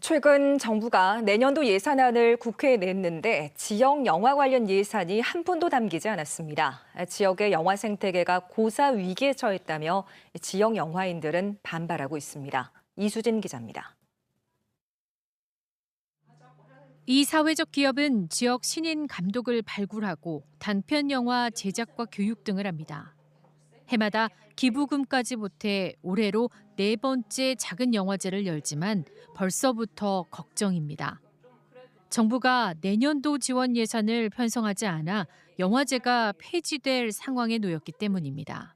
최근 정부가 내년도 예산안을 국회에 냈는데 지역 영화 관련 예산이 한 푼도 담기지 않았습니다. 지역의 영화 생태계가 고사 위기에 처했다며 지역 영화인들은 반발하고 있습니다. 이수진 기자입니다. 이 사회적 기업은 지역 신인 감독을 발굴하고 단편 영화 제작과 교육 등을 합니다. 해마다 기부금까지 보태 올해로 네 번째 작은 영화제를 열지만 벌써부터 걱정입니다. 정부가 내년도 지원 예산을 편성하지 않아 영화제가 폐지될 상황에 놓였기 때문입니다.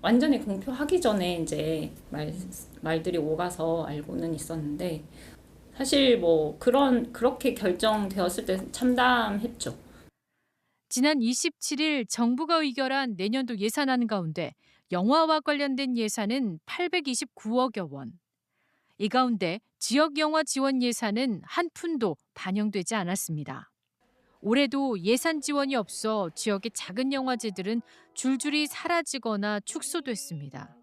완전히 공표하기 전에 이제 말, 말들이 오가서 알고는 있었는데 사실 뭐 그런 그렇게 결정되었을 때 참담했죠. 지난 27일 정부가 의결한 내년도 예산안 가운데 영화와 관련된 예산은 829억여 원. 이 가운데 지역 영화 지원 예산은 한 푼도 반영되지 않았습니다. 올해도 예산 지원이 없어 지역의 작은 영화제들은 줄줄이 사라지거나 축소됐습니다.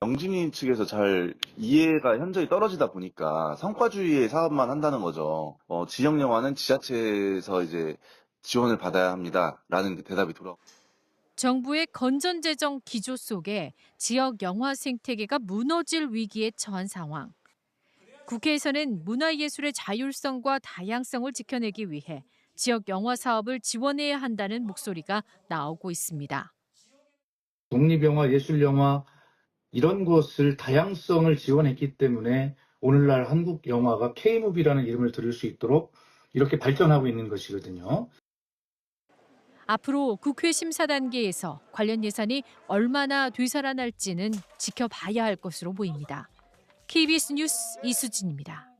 영진이 측에서 잘 이해가 현저히 떨어지다 보니까 성과주의의 사업만 한다는 거죠. 어, 지역 영화는 지자체에서 이제 지원을 받아야 합니다라는 대답이 돌아. 정부의 건전 재정 기조 속에 지역 영화 생태계가 무너질 위기에 처한 상황. 국회에서는 문화예술의 자율성과 다양성을 지켜내기 위해 지역 영화 사업을 지원해야 한다는 목소리가 나오고 있습니다. 독립영화, 예술영화 이런 것을 다양성을 지원했기 때문에 오늘날 한국 영화가 K무비라는 이름을 들을 수 있도록 이렇게 발전하고 있는 것이거든요. 앞으로 국회 심사 단계에서 관련 예산이 얼마나 되살아날지는 지켜봐야 할 것으로 보입니다. KBS 뉴스 이수진입니다.